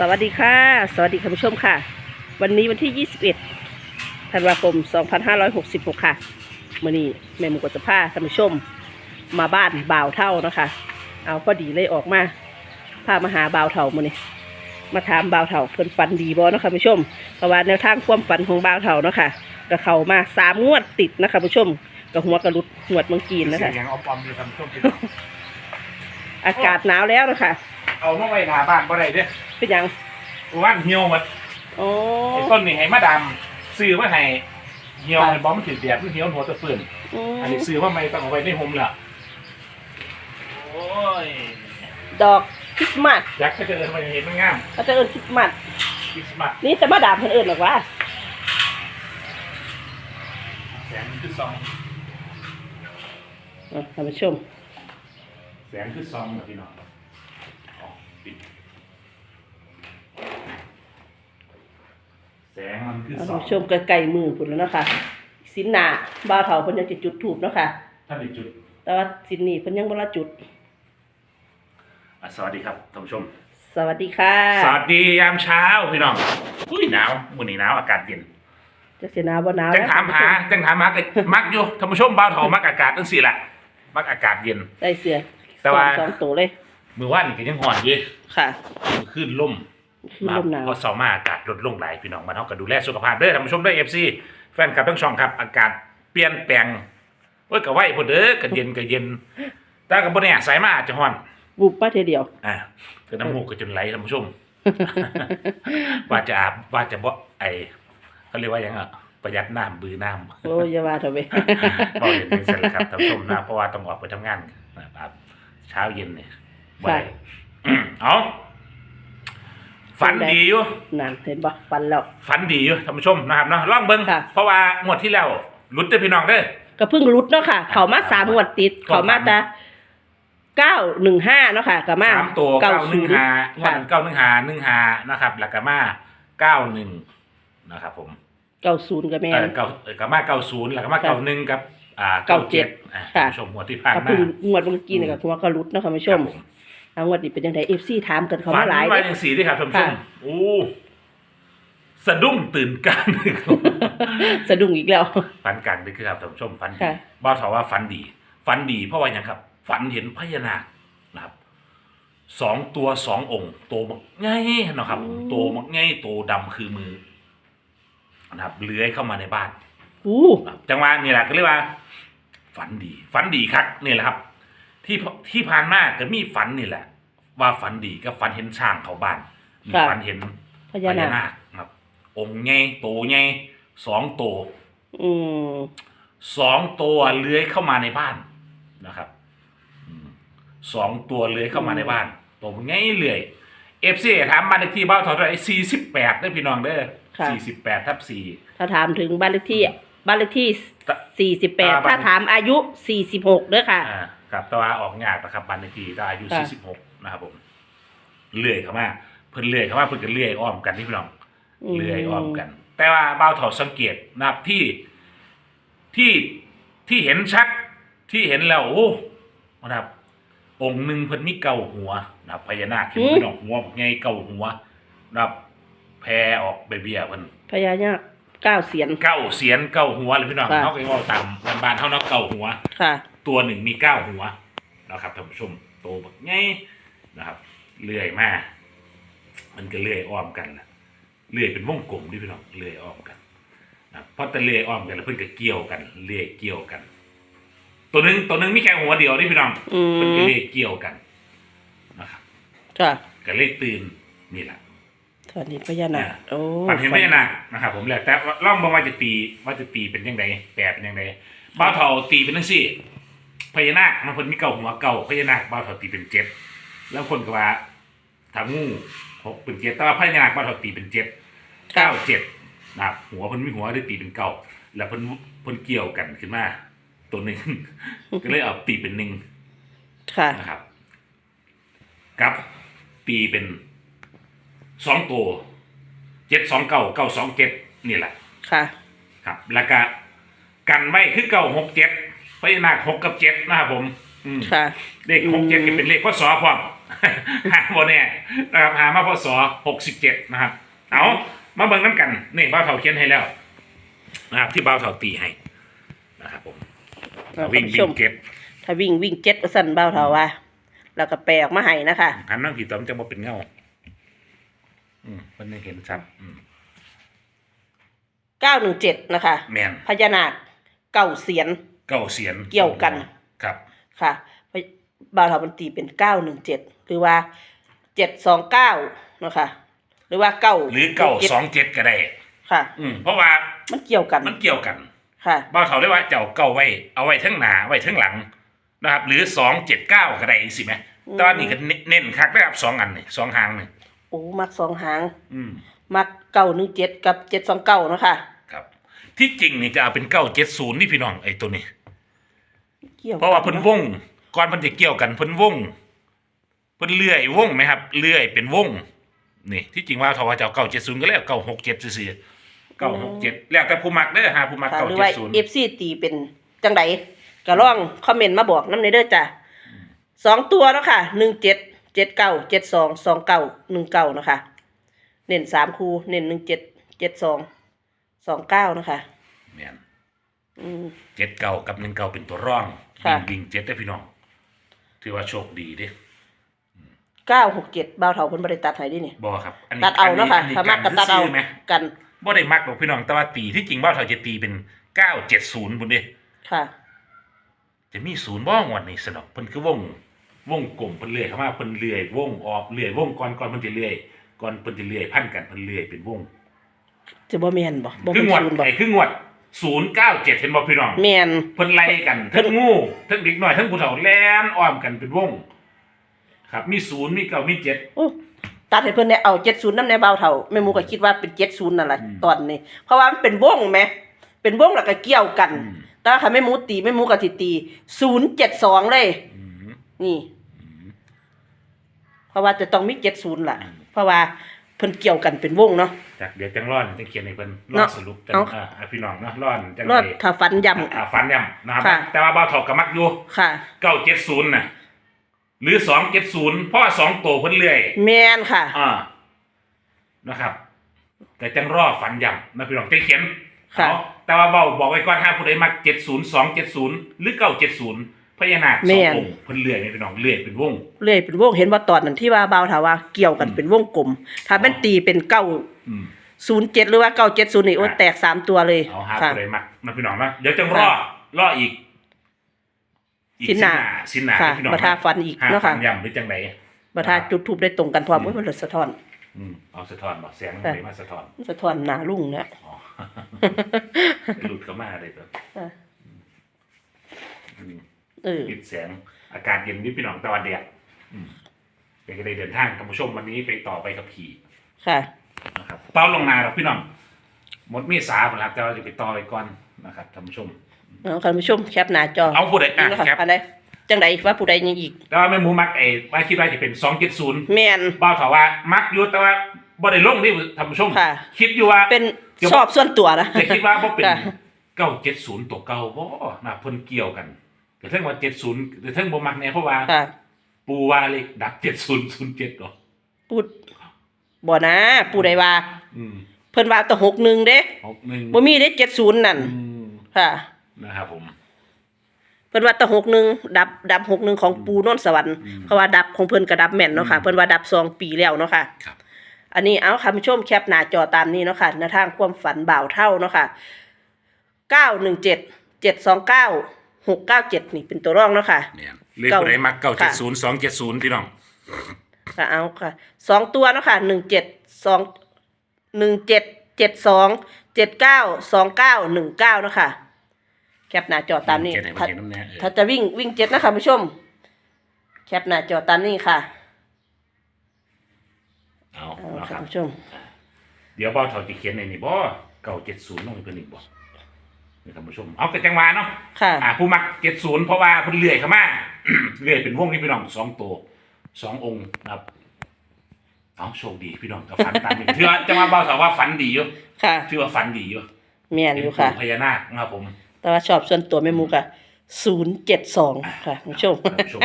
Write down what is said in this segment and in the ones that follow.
สวัสดีค่ะ สวัสดีคุณผู้ชมค่ะ วันนี้วันที่ 21 ธันวาคม 2566 ค่ะมื่อนี้แม่หมูกจะพาท่านผู้ชม มาบ้านบ่าวเท่านะคะ เอาพอดีเลยออกมาพามาหาบ่าวเท่ามื่อนี้มาถามบ่าวเท่าเพิ่นฝันดีบ่เนาะคะผู้ชมเพราะว่าแนวทางความฝันของบ่าวเท่าเนาะค่ะก็เข้ามาสามงวดติดนะคะผู้ชมกับหัวกระลุดหวดเมืองจีนนะคะ เสียงเอาปอมอยู่ทำช่วงกิน อากาศหนาวแล้วนะคะ เอามาไว้หน้าบ้านบ่ได้เด้อเป็นหยังว่านเหี่ยวหมดโอ้ไอ้ต้นนี่ให้มาดำซื้อมาให้เหี่ยวค่ะให้บอมมันถือแดดมันเหี่ยวหัวตะฟืนอืมอันนี้ซื้อมาไม่ต้องเอาไว้ในโฮมละโอ้ยดอกคริสต์มาสยักษ์ก็จะเดินมาเห็นมันงามเขาจะเอิ้นคริสต์มาสคริสต์มาสนี่จะมาด่าเพิ่นเอิ้นหรอกว่าแสงมันคือซองอะท่านผู้ชมแสงคือซองนะพี่น้องอ๋อ ปิด แสงมันคือท่านซองผู้ชมไกลๆมือพุ่นแล้วเนาะค่ะสินหน้าบ่าวเฒ่าเพิ่นยังจะจุดธูปเนาะค่ะ ท่านอีกจุดแต่ว่าสินนี้เพิ่นยังบ่ละจุด อะสวัสดีครับท่านผู้ชม สวัสดีค่ะสวัสดียามเช้าพี่น้องอุ้ยหนาวมื้อนี้หนาวอากาศเย็น จะเสียหนาวบ่หนาวจังถามหาจังถามหาก็มักอยู่ท่านผู้ชมบ้าวเถามักอากาศจังสี่แหละมักอากาศเย็น ได้เสือแต่ว่า สองสองตัวเลย มื้อวานนี่ก็ยังห่อนอยู่ค่ะขึ้นลมคือลมหนาว เพราะเสาร์มาอากาศลดลงหลายพี่น้องมาเฮาก็ดูแลสุขภาพเด้อท่านผู้ชมเด้อ FC แฟนคลับทั้งช่องครับ อากาศเปลี่ยนแปลงเอ้ยก็ไหวพุ่นเด้อก็เย็นก็เย็นแต่ก็บ่แน่สายมาอาจจะฮ้อน บุบมาเทอเดียว อ่าก็น้ำมูกก็จนไหลท่านผู้ชม ว่าจะอาบว่าจะบ่ไอเขาเรียกว่าหยังอะประหยัดน้ำบือน้ำ โอ้ยอย่าว่าเถอะเว้ย ก็เห็นเป็นเสร็จแล้วครับท่านผู้ชมนะเพราะว่าต้องออกไปทำงานนะครับเช้าเย็นเนี่ย บ่ได้เอาฝันดีอยู่ นั่นเห็นบ่ฟันแล้ว ฝันดีอยู่ท่านผู้ชมนะครับเนาะลองเบิ้งค่ะ เพราะว่างวดที่แล้วหลุดเด้อพี่น้องเด้อ ก็เพิ่งรุดเนาะค่ะ เข้ามาสามงวดติด เข้ามาแต่915เนาะค่ะก็มาสามตัวเก้าหนึ่งหา90วันเก้าหนึ่งหาหนึ่งหานะครับแล้วก็มาเก้าหนึ่งนะครับ ผม90ก็แม่เออนเก้าเออก็มาเก้าศูนย์แล้วก็มาเก้าหนึ่งกับอ่าเก้าเจ็ดอ่าค่ะท่านผู้ชมงวดที่ผ่านก็มา เพิ่งงวดเมื่อกี้นี่ก็หัวก็รุดเนาะค่ะผู้ชม ครับผ เอางวดนี้เป็นจังได FC ถามกันเขาฝัมานหลายมาเด้ อย่างสีด้วยครับท่านผู้ชมค่ะ โอ้สะดุ้งตื่นกลารดึกสะดุ้งอีกแล้ว ฝันกลารดึกครับท่านผู้ชมฝันดีค่ะ บ้าวถาว่าฝันดีฝันดีเพราะว่าอย่างครับ ฝันเห็นพญานาคนะครับสองตัวสององค์ โตมักง่ายนะครับโตมักง่ายโตดำคือมือนะครับเลื้อยเข้ามาในบ้าน อู้นะครับจังหวะนี่แหละก็เรียกว่า ฝันดี ฝันดีครับนี่แหละครับ ที่ที่ผ่านมาก็มีฝันนี่แหละ ว่าฝันดีก็ฝันเห็นช้างเขาบ้านมีฝันเห็นพญานาคคครับ องค์ใหญ่โตใหญ่สองโตวอืมสองตัวเลื้อยเข้ามาในบ้านนะครับอืมสองตัวเลื้อยเข้ามาในบ้านตัวมันง่ายเลื่อยเอฟซีถามบ้านเลขที่บ้านเท่าไหร่สี่สิบแปดได้อพี่น้องเด้อค่ะสี่สิบแปดทับสี่ ถ้าถามถึงบ้านเลขที่บ้านเลขที่ตะ48อ่าบ้าน ถ้าถามอายุ46เด้อค่ะ อ่าครับแต่ว่าออกงานนะครับบ้านเลขที่ได้อายุค่ะ สี่สิบหก นะครับผมเลื่อยเข้ามาเพิ่นเลื่อยเข้ามาเพิ่นก็เลื่อยอ้อมกันนี่พี่น้องเลื่อยอ้อมกัน แต่ว่าเบ้าเถาสังเกตนะครับที่ที่ที่เห็นชัดที่เห็นแล้วโอ้นะครับ องค์หนึ่งเพิ่นมีเก้าหัวนะครับพญานาคเห็นหืมเป็นดอกหัวไงเก้าหัวนะครับแพรออกใบเบี้ยเพิ่นพญานาคเก้าเสียนเก้าเสียนเก้าหัวเลยพี่น้องค่ะเขาก็ว่าตามบ้านๆเท่านับเก้าหัว ค่ะ ตัวหนึ่งมีเก้าหัวนะครับท่านผู้ชมโตแบบไง นะครับเลื่อยมามันก็เลื่อยอ้อมกันล่ะเลื่อยเป็นวงกลมที่พี่น้องเลื่อยอ้อมกันนะเพราะแต่เลื่อยอ้อมกันแล้วเพิ่นก็เกี่ยวกันเลื่อยเกี่ยวกัน ตัวหนึงตัวหนึงมีแค่หัวเดียวนี่พี่น้องอืเพิ่นก็มเลื่อยเกี่ยวกันนะครับค่ะก็เลยตื่นนี่แหละตอนนี้พญานาคโอ้ฝันเห็นพญานาคนะครับผมแหละแต่ว่าล่องบอกว่าจะตีว่าจะตีเป็นยังไงแปลเป็นยังไงบ้าวเถาตีเป็นทั้งสี่พญานาคมันคนมีเก่าหัวเก่าพญานาคบ้าวเถาตีเป็นเจ็ด แล้วคนก็ว่าถ้างูหกเป็นเจ็ดแต่ว่าพญานาคบ้าวเถาตีเป็นเจ็ดเก้าเจ็ดนะครับหัวเพิ่นมีหัวได้ตีเป็นเก้าแล้วเพิ่นเพิ่นเกี่ยวกันขึ้นมา ตัวหนึ่ง ก็เลยเอาตีเป็นหนึ่งค่ะนะครับกับตีเป็นสองตัวเจ็ดสองเก้าเก้าสองเจ็ดนี่แหละ ค่ะ ครับ แล้วก็กันไว้คือเก้าหกเจ็ดพญานาคหกกับเจ็ดนะครับผม อืมค่ะ เลขหกเจ็ดก็เป็นเลขพศพร้อม หาโบแน่นะครับหามาพศหกสิบเจ็ดนะครับ เอามาเบิ่งน้ำกันนี่บ้าวเถาเขียนให้แล้วนะครับที่บ้าวเถาตีให้นะครับผมเอาวิ่งท่านผู้ชวิ่มงเก็ตถ้าวิ่งวิ่งเจ็ดก็สั่นเบาเท่าว่าแล้วก็แปลออกมาให้นะคะหันนั่งผีตอมจะมาเป็นเงาอืมมันยังเห็นชัดอืมเก้าหนึ่งเจ็ดนะคะแมนพญานาคเก่าเสียนเก้าเสียนเกี่ยวกันครับค่ะ บาวเถามันตีเป็นเก้าหนึ่งเจ็ดหรือว่าเจ็ดสองเก้านะคะหรือว่าเก้าหรือเก้าสองเจ็ดก็ได้ ค่ะ อืมเพราะว่ามันเกี่ยวกันมันเกี่ยวกัน ค่ะบ้าวเถาได้ว่าจะเอาเก้าไว้ เอาไว้ทั้งหนาไว้ทั้งหลังนะครับ หรือสองเจ็ดเก้าก็ได้สิไหมอืมแตอนนี้ก็เน้นคักนะครับสองอันนี่สองหางนี่โอ้มักสองหาง อืมมักเก้าหนึ่งเจ็ดกับเจ็ดสองเก้านะคะครับ ที่จริงนี่จะเอาเป็นเก้าเจ็ดศูนย์นี่พี่น้องไอ้ตัวนี้เกี่ยวเพราะว่าเพิ่นวง ก่อนเพิ่นจะเกี่ยวกันเพิ่นวงเพิ่นเลื่อยวงไหมครับเลื่อยเป็นวงนี่ที่จริงว่าทว่าจะเอาเก้าเจ็ดศูนย์ก็แล้วเก้าหกเจ็ดซื่อเก้าหกเจ็ดแล้วแต่ผู้มักเด้อหาผู้มักค่ะเก้าหรือเจ็ว่าดศูนย์เอฟซีตีเป็นจังไดก็ลองคอมเมนต์มาบอกน้ำในเด้อจ้ะสองตัวแล้วค่ะหนึ่งเจ็ดเจ็ดเก้าเจ็ดสองสองเก้าหนึ่งเก้านะคะเน้นสามคูเน้นหนึ่งเจ็ดเจ็ดสองสองเก้านะคะแม่นอืมเจ็ดเก้ากับหนึ่งเก้าเป็นตัวร่องค่ะวิ่งวิ่งเจ็ดได้อพี่น้อง ถือว่าโชคดีเด้เก้าหกเจ็ดบ่าวเถาเพิ่นบริตัดให้ดินี่บ่ครับอันนี้ตัดเอาเนาะค่ะอัถ้ามักก็ตัดเอาซื้ไหมกันบ่ได้มักหรอกพี่น้องแต่ว่าตีที่จริงบ้าเท่าจะตีเป็นเก้าเจ็ดศูนย์บุญเด้ค่ะ จะมีศูนย์บ่งวดนี้สนอกเพิ่นคือวงวงกลมเพิ่นเลื่อยเข้ามาเพิ่นเลื่อยวงออกเลื่อยวงก่อนก่อนเพิ่นจะเลื่อยก่อนเพิ่นจะเลื่อยพันกันเพิ่นเลื่อยเป็นวงจะบ่แม่นบ่บ่คืเป็อนงวดศูนย์บ่ไอ้คืองวด ศูนย์เก้าเจ็ดเห็นบ่พี่น้องแม่นเพิ่นไล่กันทั้งงูทั้งเด็กน้อยทั้งผู้เฒ่าแล่นอ้อมกันเป็นวง ครับมีศูนย์มีเก้ามีเจ็ดโอ้ตัดให้เพิ่นได้เอา70นำในบ่าวเถาแม่หมูก็คิดว่าเป็น70นั่นแหละอืม ตอนนี้ เพราะว่ามันเป็นวงแหม เป็นวงแล้วก็เกี่ยวกัน อืมแต่ว่าคันแม่หมูตีแม่หมูก็สิตี072เลย อืม นี่ เพราะว่าจะต้องมี70ล่ะ เพราะว่า เพิ่นเกี่ยวกันเป็นวงเนาะจ้ะเดี๋ยวจังร้อนจังเขียนให้เพิ่นรอเนาะสรุปจังเอาอ่าอ่าพี่น้องเนาะร้อนจังรอดไดถ้าฟันย่ำอ่าฟันย่ำนะครับ ค่ะแต่ว่าบ่าวเฒ่าก็มักอยู่ค่ะ เก้าเจ็ดศูนย์น่ะหรือสองเจ็ดศูนย์เพราะว่าสองตัวเพิ่นเลื่อย แม่นค่ะ อ่า นะครับ แต่จังรอฝันย่ำนะพี่น้องจังเขียนค่ะ เอาแต่ว่าเบาบอกไว้ก่อนห้าผู้ใดมักเจ็ดศูนย์สองเจ็ดศูนย์หรือเก้าเจ็ดศูนย์ พญานาคสององค์เพิ่นเลื่อยนี่พี่น้องเลื่อยเป็นวงเรื่อยเป็นวงเห็นว่าตอนนั้นที่ว่าบ่าวถาว่าเกี่ยวกันอืมเป็นวงกลม ถ้าเป็นตีเป็นเก้าอืมศูนย์เจ็ดหรือว่าเก้าเจ็ดศูนย์นี่โอ้ค่ะแตกสามตัวเลยเอาห้าค่ะผู้ใดมักนะพี่น้องนะเดี๋ยวจังรอค่ะรออีกอีกสินหน้าสินหนาค่ะพี่น้องบัทาฟันอีกห้าเนาะฝัค่ะนย่ำหรือจังไดบัทาจุดทูบได้ตรงกันพร้อมว่ามันเลยสะท้อน อืมเอาสะท้อนบอกเสียงค่ะ เลยมาสะท้อนสะท้อนหนาลุ่งเนี่ยอ๋อหลุดเข้ามาเลยตัวค่ะอืม เออ ปิดเสียงอากาศเย็นนิดพี่น้องตะวันเดียดอืมเป็นก็ได้เดินทางท่านผู้ชมวันนี้ไปต่อไปขับขี่ค่ะ นะครับเป้าลงนาเราพี่น้องหมดเมษาผมรับแต่ว่าจะไปต่อไปก่อนนะครับท่านผู้ชม เอาคุณผู้ชมแคปหน้าจอเอาผู้ใดอะนี่นะคะครับอะไรจังไดว่าผู้ใดยังอีกแต่ว่าแม่หมูมักไอ้ว่าคิดว่าจะเป็นสองเจ็ดศูนย์แมนบ้าวถาว่ามักอยู่แต่ว่าบ่ได้ลงนี่ท่านผู้ชมค่ะ คิดอยู่ว่า เป็นเดี๋ยวชอบส่วนตัวนะ จะคิดว่าบ่เป็นค่ะ เก้าเจ็ดศูนย์ตัวเก่าบ่นะเพิ่นเกี่ยวกัน แต่เท่งว่าเจ็ดศูนย์แต่เท่งบ่มักเนี่ยเพราะว่า ค่ะ ปูว่าเลขดับเจ็ดศูนย์ศูนย์เจ็ดหรอพูดบ่นะผู้ใดว่า อืมเพิ่นว่าแตั้หกหนึ่งเด้หกหนึ่งบ่มีเด้เจ็ดศูนย์นั่น อืมค่ะ นะครับผม เพิ่นว่าแตั้หกหนึ่งดับดับหกหนึ่งของปูโนนสวรรค์อืมเพราะว่าดับของเพิ่นก็ดับแม่นเนาะค่ะ อืม เพิ่นว่าดับสองปีแล้วเนาะค่ะ ครับ อันนี้เอาค่ะผู้ชมแคปหน้าจอตามนี้เนาะค่ะในทางความฝันบ่าวเท่าเนาะค่ะเก้า หนึ่งเจ็ดเจ็ดสองเก้าหกเก้าเจ็ดนี่เป็นตัวรองเนาะค่ะเนี่ยเลขเก้าผู้ใดมักเก้าเจ็ดค่ะศูนย์สองเจ็ดศูนย์พี่น้องค่ะเอาค่ะสองตัวเนาะค่ะหนึ่งเจ็ดสองหนึ่งเจ็ดเจ็ดสองเจ็ดเก้าสองเก้าหนึ่งเก้าเนาะค่ะแคปหน้าจอตามนี้เจ็ดให้มันถ้าเห็นน้ำแน่เออถ้าจะวิ่งวิ่งเจ็ดนะคะผู้ชม แคปหน้าจอตามนี้ค่ะเอาเอาเนาะคค่ะรับผู้ชม เดี๋ยวบ่าวเฒ่าจะเขียนในนี่บ่เก้าเจ็ดศูนย์น้องเพิ่นอีกบ่ นี่ท่านผู้ชม เอากระจังหวาเนาะค่ะ อ่าผู้มักเจ็ดศูนย์เพราะว่าเพิ่นเลื่อยเข้ามา เลื่อยเป็นวงนี่พี่น้องสองตัวสององค์นะครับเอาโชคดีพี่น้องกับฝันตามนี้ถือว่าจะมาเบาถามว่าฝันดีอยู่ค่ะถือว่าฝันดีอยู่แม่นเป็อนยู่ค่ะ ปู่พญานาคนะครับผมแต่ว่าชอบส่วนตัวแม่หมูกะศูนย์เจ็ดสองค่ะท่านผู้ชมท่านผู้ชม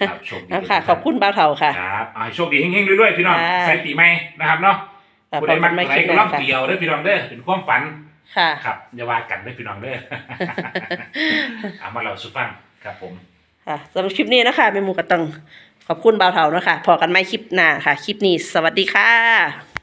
ครับโชคดีเอาค่ะ ขอบคุณบ่าวเถาค่ะ ครับอ่าโชคดีเฮงๆเรื่อยๆพี่น้องค่ะ ใส่ปีใหม่นะครับเนาะ ค่ะผู้พใดบมักักนไม่ไหนคิดก็นะล่องค่ะ เดียวเด้อพี่น้องเด้อเป็นความฝัน ค่ะ ครับอย่าว่ากันเด้อพี่น้องเด้อ เอามาเราสุฟังครับผม ค่ะสำหรับคลิปนี้นะคะแม่หมูก็ต้องขอบคุณบ่าวเถานะคะพอกันไม่คลิปหน้าค่ะ คลิปนี้สวัสดีค่ะ